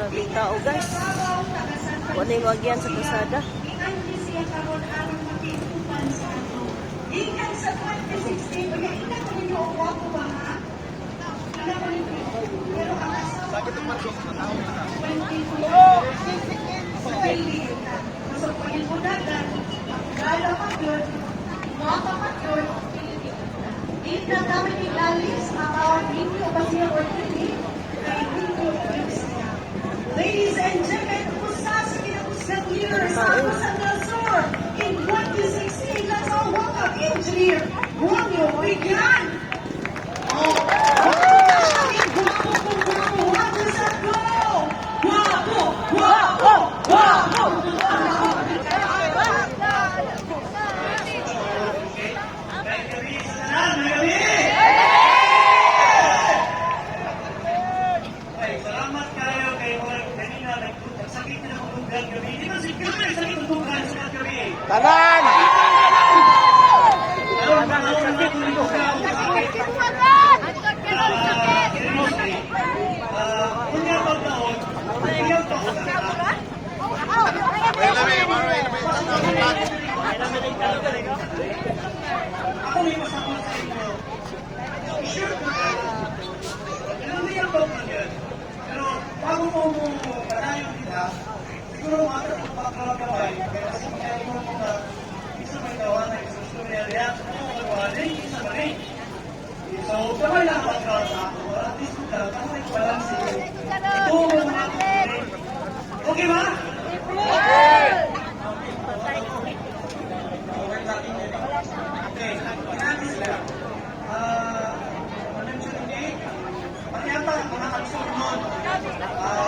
Grabe yung tao guys. Kung ano yung magyan sa pasada. Galapat yun, matapat yun, hindi na kami nilalim. Vladimir Julio Origian. Oh, Bye-bye. Oke, ba? Okay! Okay, ginagawa uh,